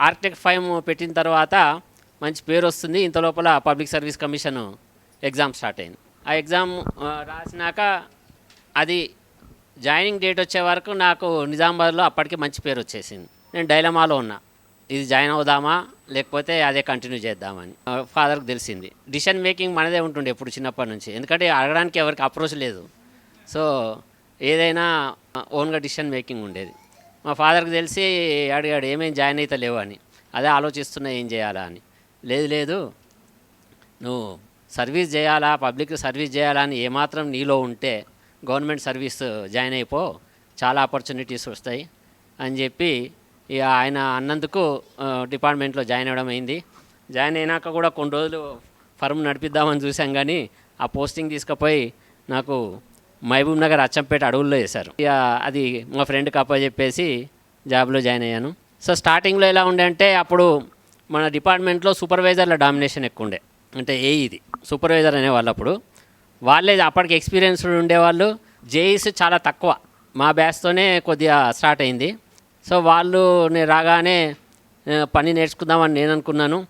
Architect ఫైమ్ పెట్టిన తర్వాత మంచి పేరు వస్తుంది. ఇంత లోపల public service commission exam start అయింది. ఆ ఎగ్జామ్ రాసినాక అది జాయినింగ్ డేట్ వచ్చే వరకు నాకు నిజామాబాద్లో అప్పటికి మంచి పేరు వచ్చేసింది. నేను డైలమాలో ఉన్నా. ఇది జాయిన్ అవుదామా? లేకపోతే అదే కంటిన్యూ చేద్దామని. ఫాదర్కి తెలిసింది. డిసిషన్ మేకింగ్ మనదే ఉంటుండే ఎప్పుడు చిన్నప్పటి నుంచి. ఎందుకంటే అడగడానికి ఎవరికి అప్రోచ్ లేదు. సో ఏదైనా ఓన్గా డిసిషన్ మేకింగ్ ఉండేది. మా ఫాదర్కి తెలిసి అడిగాడు ఏమేం జాయిన్ అయితే లేవు అని. అదే ఆలోచిస్తున్నా ఏం చేయాలా? అని. లేదు లేదు. నువ్వు సర్వీస్ చేయాలా? పబ్లిక్ సర్వీస్ చేయాలా అని ఏమాత్రం నీలో ఉంటే గవర్నమెంట్ సర్వీస్ జాయిన్ అయిపో. చాలా ఆపర్చునిటీస్ వస్తాయి. అని చెప్పి ఇక ఆయన అన్నందుకు డిపార్ట్మెంట్లో జాయిన్ అవ్వడం అయింది. జాయిన్ అయినాక కూడా కొన్ని రోజులు ఫర్మ్ నడిపిద్దామని చూసాం కానీ ఆ పోస్టింగ్ తీసుకుపోయి నాకు మహబూబ్ నగర్ అచ్చంపేట అడవుల్లో వేశారు. ఇక అది మా ఫ్రెండ్కి అప్పచెప్పేసి జాబ్లో జాయిన్ అయ్యాను. సో స్టార్టింగ్లో ఎలా ఉండే అంటే అప్పుడు మన డిపార్ట్మెంట్లో సూపర్వైజర్ల డామినేషన్ ఎక్కువ ఉండే. అంటే ఏ ఇది సూపర్వైజర్ అనేవాళ్ళు అప్పుడు. వాళ్ళే అప్పటికి ఎక్స్పీరియన్స్డ్ ఉండేవాళ్ళు. జేఈస్ చాలా తక్కువ. మా బ్యాచ్తోనే కొద్దిగా స్టార్ట్ అయింది. సో వాళ్ళు నేను రాగానే పని నేర్చుకుందామని నేను అనుకున్నాను.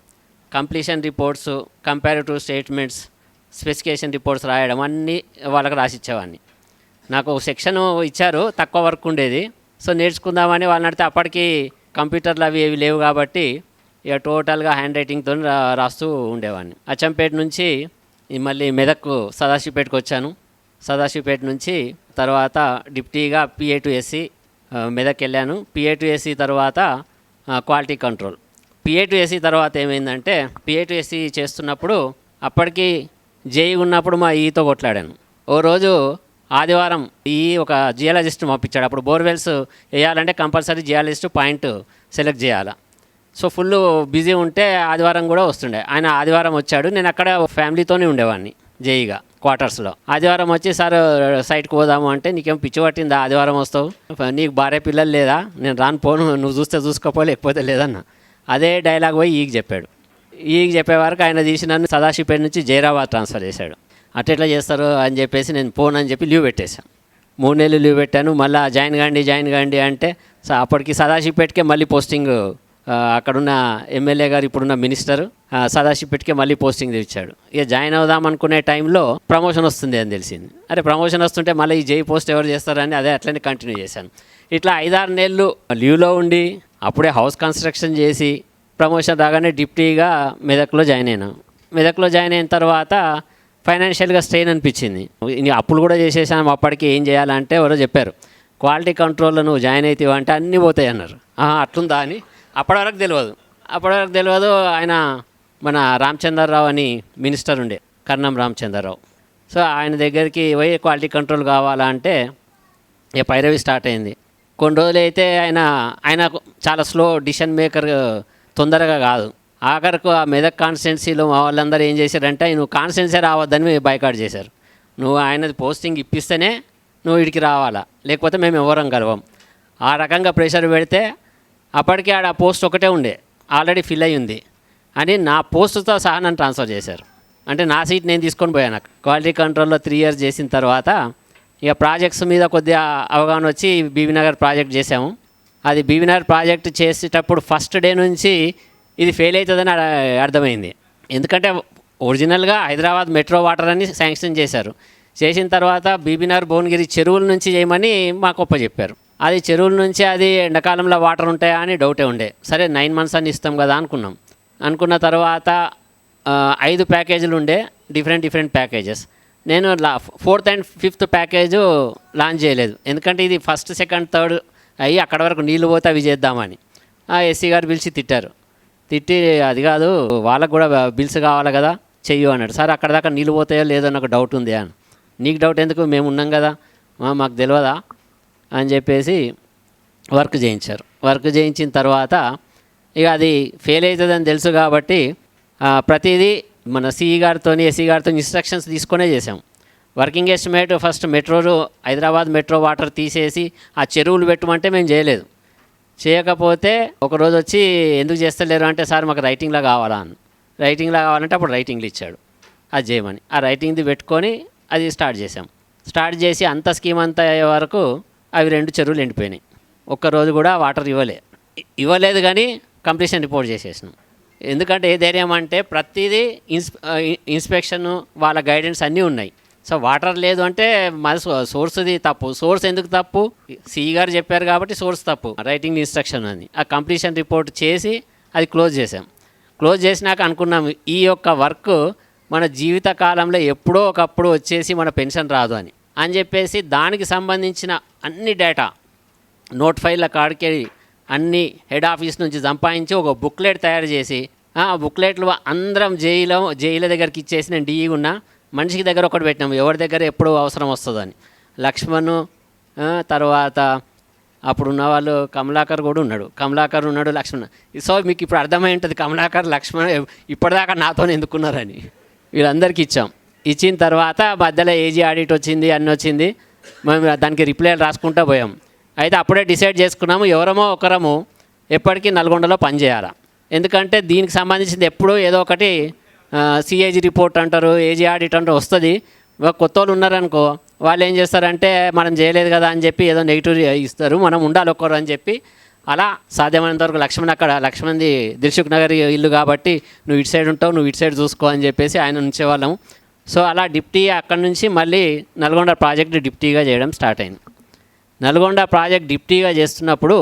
Completion reports comparative statements specification reports రాయడం అన్నీ వాళ్ళకి రాసిచ్చేవాడిని. నాకు సెక్షన్ ఇచ్చారు తక్కువ వర్క్ ఉండేది. సో నేర్చుకుందామని వాళ్ళని అడిగితే అప్పటికి కంప్యూటర్లు అవి ఏవి లేవు కాబట్టి ఇక టోటల్గా హ్యాండ్ రైటింగ్తో రాస్తూ ఉండేవాడిని. అచ్చంపేట నుంచి మళ్ళీ మెదక్ సదాశివపేటకు వచ్చాను. సదాశివపేట నుంచి తర్వాత డిప్టీగా పిఏ టు ఎస్సీ మెదక్ వెళ్ళాను. పిఏ టు ఎస్సీ తర్వాత quality control. PA to SE తర్వాత ఏమైందంటే పిఏ టు ఎస్సీ చేస్తున్నప్పుడు అప్పటికి జేఈ ఉన్నప్పుడు మా ఈతో కొట్లాడాను. ఓ రోజు ఆదివారం ఈ ఒక జియాలజిస్ట్ పంపించాడు. అప్పుడు బోర్వెల్స్ వేయాలంటే కంపల్సరీ జియాలజిస్ట్ పాయింట్ సెలెక్ట్ చేయాలి. సో ఫుల్ బిజీ ఉంటే ఆదివారం కూడా వస్తుండే. ఆయన ఆదివారం వచ్చాడు. నేను అక్కడ ఫ్యామిలీతోనే ఉండేవాడిని జేఈగా క్వార్టర్స్లో. ఆదివారం వచ్చి సార్ సైట్కి పోదాము అంటే నీకేం పిచ్చి పట్టిందా? ఆదివారం వస్తావు? నీకు భార్య పిల్లలు లేదా? నేను రాను పోను. నువ్వు చూస్తే చూసుకోపో లేకపోతే లేదన్న. అదే డైలాగ్ పోయి ఈకి చెప్పాడు. ఈ చెప్పే వరకు ఆయన తీసి నన్ను సదాశివపేట నుంచి జైరాబాద్ ట్రాన్స్ఫర్ చేశాడు. అట్టెట్లా చేస్తారు అని చెప్పేసి నేను పోను అని చెప్పి లీవ్ పెట్టేశాను మూడు నెలలు లీవ్ పెట్టాను. మళ్ళీ జాయిన్ కాండి జాయిన్ కాండి అంటే సో అప్పటికి సదాశివపేటకే మళ్ళీ పోస్టింగ్ అక్కడున్న ఎమ్మెల్యే గారు ఇప్పుడున్న మినిస్టర్ సదాశివపేటకే మళ్ళీ పోస్టింగ్ తెచ్చాడు. ఇక జాయిన్ అవుదాం అనుకునే టైంలో ప్రమోషన్ వస్తుంది అని తెలిసింది. అరే ప్రమోషన్ వస్తుంటే మళ్ళీ ఈ జై పోస్ట్ ఎవరు చేస్తారని అదే అట్లనే కంటిన్యూ చేశాను. ఇట్లా ఐదారు నెలలు లీవ్లో ఉండి అప్పుడే హౌస్ కన్స్ట్రక్షన్ చేసి ప్రమోషన్ రాగానే డిప్టీగా మెదక్లో జాయిన్ అయినా. మెదక్లో జాయిన్ అయిన తర్వాత ఫైనాన్షియల్గా స్ట్రెయిన్ అనిపించింది. ఇన్ని అప్పులు కూడా చేసేసాను అప్పటికి ఏం చేయాలంటే ఎవరో చెప్పారు. క్వాలిటీ కంట్రోల్లో నువ్వు జాయిన్ అవుతావు అంటే అన్నీ పోతాయి అన్నారు. "ఆహా, అట్లుందా అని? అప్పటి వరకు తెలియదు. అప్పటి వరకు తెలియదు ఆయన మన రామచంద్రరావు అని మినిస్టర్ ఉండే కర్ణం రామచంద్రరావు. సో ఆయన దగ్గరికి పోయి క్వాలిటీ కంట్రోల్ కావాలా అంటే పైరవి స్టార్ట్ అయింది. కొన్ని రోజులు అయితే ఆయన ఆయన చాలా స్లో డిసిషన్ మేకర్ తొందరగా కాదు. ఆఖరకు ఆ మెదక్ కాన్స్టిట్యున్సీలో మా వాళ్ళందరూ ఏం చేశారంటే నువ్వు కాన్స్టిట్యున్సీ రావద్దని బైకాట్ చేశారు. నువ్వు ఆయనది పోస్టింగ్ ఇప్పిస్తేనే నువ్వు ఇడికి రావాలా. లేకపోతే మేము ఎవరం కలవం ఆ రకంగా ప్రెషర్ పెడితే అప్పటికే ఆడ పోస్ట్ ఒకటే ఉండే. ఆల్రెడీ ఫిల్ అయి ఉంది. అని నా పోస్టుతో సహా నన్ను ట్రాన్స్ఫర్ చేశారు. అంటే నా సీట్ నేను తీసుకొని పోయాను. క్వాలిటీ కంట్రోల్లో త్రీ ఇయర్స్ చేసిన తర్వాత ఇక ప్రాజెక్ట్స్ మీద కొద్దిగా అవగాహన వచ్చి బీబీనగర్ ప్రాజెక్ట్ చేసాము అది బీబీనగర్ ప్రాజెక్ట్ చేసేటప్పుడు ఫస్ట్ డే నుంచి ఇది ఫెయిల్ అవుతుందని అర్థమైంది. ఎందుకంటే ఒరిజినల్గా హైదరాబాద్ మెట్రో వాటర్ అని శాంక్షన్ చేశారు. చేసిన తర్వాత బీబీనార్ భువనగిరి చెరువుల నుంచి చేయమని మాకు ఒప్ప చెప్పారు అది చెరువుల నుంచి అది ఎండాకాలంలో వాటర్ ఉంటాయా అని డౌటే ఉండే. సరే నైన్ మంత్స్ అని ఇస్తాం కదా అనుకున్నాం. అనుకున్న తర్వాత ఐదు ప్యాకేజీలు ఉండే డిఫరెంట్ డిఫరెంట్ ప్యాకేజెస్. నేను లా fourth and fifth package launch చేయలేదు. ఎందుకంటే ఇది ఫస్ట్ సెకండ్ థర్డ్ అయ్యి అక్కడ వరకు నీళ్ళు పోతే అవి చేద్దామని. ఆ ఎస్సీ గారు పిలిచి తిట్టారు. తిట్టి అది కాదు వాళ్ళకు కూడా బిల్స్ కావాలి కదా చెయ్యు అన్నాడు. సార్ అక్కడ దాకా నీళ్ళు పోతాయో లేదో నాకు డౌట్ ఉంది అని నీకు డౌట్ ఎందుకు? మేము ఉన్నాం కదా "మా, మాకు తెలియదా అని చెప్పేసి వర్క్ చేయించారు. వర్క్ చేయించిన తర్వాత ఇక అది ఫెయిల్ అవుతుందని తెలుసు కాబట్టి ప్రతిదీ మన సిఈ గారితో ఎస్సీ గారితో ఇన్స్ట్రక్షన్స్ తీసుకునే చేసాం working estimate first metro Hyderabad metro water తీసేసి ఆ చెరువులు పెట్టమంటే మేము చేయలేదు. చేయకపోతే ఒకరోజు వచ్చి ఎందుకు చేస్తలేరు అంటే సార్ మాకు రైటింగ్లో కావాలా? అని. రైటింగ్లో కావాలంటే అప్పుడు రైటింగ్లు ఇచ్చాడు. అది చేయమని. ఆ రైటింగ్ది పెట్టుకొని అది స్టార్ట్ చేసాం స్టార్ట్ చేసి అంత స్కీమ్ అంతా అయ్యే వరకు అవి రెండు చెరువులు ఎండిపోయినాయి. ఒక్కరోజు కూడా వాటర్ ఇవ్వలే. ఇవ్వలేదు కానీ కంప్లీషన్ రిపోర్ట్ చేసేసినాం. ఎందుకంటే ఏ ధైర్యం అంటే ప్రతిదీ ఇన్స్ ఇన్స్పెక్షన్ వాళ్ళ గైడెన్స్ అన్నీ ఉన్నాయి. సో వాటర్ లేదు అంటే మాది సో- సోర్స్ది తప్పు. సోర్స్ ఎందుకు తప్పు? సిఈ గారు చెప్పారు కాబట్టి సోర్స్ తప్పు. రైటింగ్ ఇన్స్ట్రక్షన్ అని. ఆ కంప్లీషన్ రిపోర్ట్ చేసి అది క్లోజ్ చేసాం క్లోజ్ చేసినాక అనుకున్నాం ఈ యొక్క వర్క్ మన జీవిత కాలంలో ఎప్పుడో ఒకప్పుడు వచ్చేసి మన పెన్షన్ రాదు అని. అని చెప్పేసి దానికి సంబంధించిన అన్ని డేటా నోట్ ఫైళ్ళ కాడికి అన్ని హెడ్ ఆఫీస్ నుంచి సంపాదించి ఒక బుక్లెట్ తయారు చేసి ఆ బుక్లెట్లు అందరం జైలో జైల దగ్గరికి ఇచ్చేసి నేను డిఈ ఉన్నా మనిషికి దగ్గర ఒకటి పెట్టినాము ఎవరి దగ్గర ఎప్పుడు అవసరం వస్తుందని. లక్ష్మణ్ తర్వాత అప్పుడు ఉన్న వాళ్ళు కమలాకర్ కూడా ఉన్నాడు. కమలాకర్ ఉన్నాడు లక్ష్మణ్. సో మీకు ఇప్పుడు అర్థమై ఉంటుంది కమలాకర్ లక్ష్మణ్ ఇప్పటిదాకా నాతో ఎందుకున్నారని. వీళ్ళందరికీ ఇచ్చాం. ఇచ్చిన తర్వాత మధ్యలో ఏజీ ఆడిట్ వచ్చింది అన్నీ వచ్చింది. మేము దానికి రిప్లైలు రాసుకుంటూ పోయాం. అయితే అప్పుడే డిసైడ్ చేసుకున్నాము ఎవరమో ఒకరము ఎప్పటికీ నల్గొండలో పనిచేయాలా. ఎందుకంటే దీనికి సంబంధించింది ఎప్పుడూ ఏదో ఒకటి సిఏజీ రిపోర్ట్ అంటారు ఏజీ ఆడిట్ అంటారు వస్తుంది. కొత్త వాళ్ళు ఉన్నారనుకో వాళ్ళు ఏం చేస్తారంటే మనం చేయలేదు కదా అని చెప్పి ఏదో నెగిటివ్ ఇస్తారు మనం ఉండాలి ఒక్కరు అని చెప్పి అలా సాధ్యమైనంత వరకు లక్ష్మణ్ అక్కడ లక్ష్మణ్ది దిల్సుఖ్ నగర్ ఇల్లు కాబట్టి నువ్వు ఇటు సైడ్ ఉంటావు నువ్వు ఇటు సైడ్ చూసుకో అని చెప్పేసి ఆయన ఉంచేవాళ్ళము. సో అలా డిప్టీ అక్కడి నుంచి మళ్ళీ నల్గొండ ప్రాజెక్ట్ డిప్టీగా చేయడం స్టార్ట్ అయింది. నల్గొండ ప్రాజెక్ట్ డిప్టీగా చేస్తున్నప్పుడు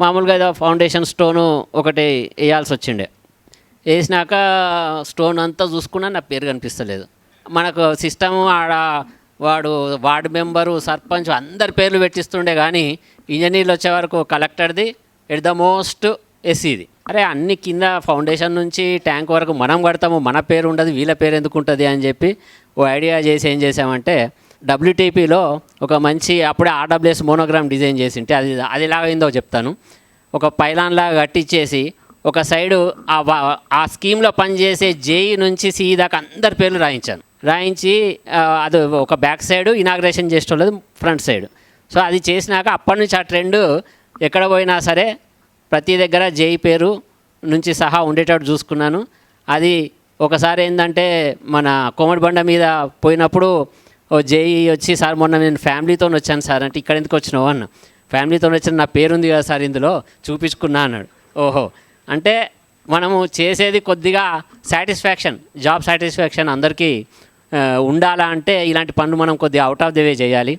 మామూలుగా ఏదో ఫౌండేషన్ స్టోను ఒకటి వేయాల్సి వచ్చిండే. వేసినాక స్టోన్ అంతా చూసుకున్నా నా పేరు కనిపిస్తలేదు. మనకు సిస్టమ్ ఆడ వాడు వార్డు మెంబరు సర్పంచ్ అందరి పేర్లు పెట్టిస్తుండే కానీ ఇంజనీర్లు వచ్చే వరకు కలెక్టర్ది ఎట్ ద మోస్ట్ ఎస్సీది. అరే అన్ని కింద ఫౌండేషన్ నుంచి ట్యాంక్ వరకు మనం కడతాము మన పేరు ఉండదు వీళ్ళ పేరు ఎందుకు ఉంటుంది అని చెప్పి ఓ ఐడియా చేసి ఏం చేసామంటే డబ్ల్యూటీపీలో ఒక మంచి అప్పుడే ఆర్డబ్ల్యూఎస్ మోనోగ్రామ్ డిజైన్ చేసింటే అది అది ఎలాగైందో చెప్తాను. ఒక పైలాన్ లాగా కట్టించేసి ఒక సైడు ఆ ఆ స్కీమ్లో పనిచేసే జేఈ నుంచి సిఈ దాకా అందరి పేర్లు రాయించాను. రాయించి అది ఒక బ్యాక్ సైడ్ ఇనాగ్రేషన్ చేసేటోళ్ళది ఫ్రంట్ సైడ్. సో అది చేసినాక అప్పటి నుంచి ఆ ట్రెండ్ ఎక్కడ పోయినా సరే ప్రతి దగ్గర జేఈ పేరు నుంచి సహా ఉండేటట్టు చూసుకున్నాను. అది ఒకసారి ఏంటంటే మన కోమటి బండ మీద పోయినప్పుడు ఓ జేఈ వచ్చి సార్ మొన్న నేను ఫ్యామిలీతో వచ్చాను సార్ అంటే ఇక్కడ ఎందుకు వచ్చినావు? అన్న. ఫ్యామిలీతో వచ్చిన నా పేరుంది కదా సార్ ఇందులో చూపించుకున్నా అన్నాడు. ఓహో. అంటే మనము చేసేది కొద్దిగా సాటిస్ఫాక్షన్ జాబ్ సాటిస్ఫాక్షన్ అందరికీ ఉండాలా అంటే ఇలాంటి పనులు మనం కొద్దిగా అవుట్ ఆఫ్ ది వే చేయాలి.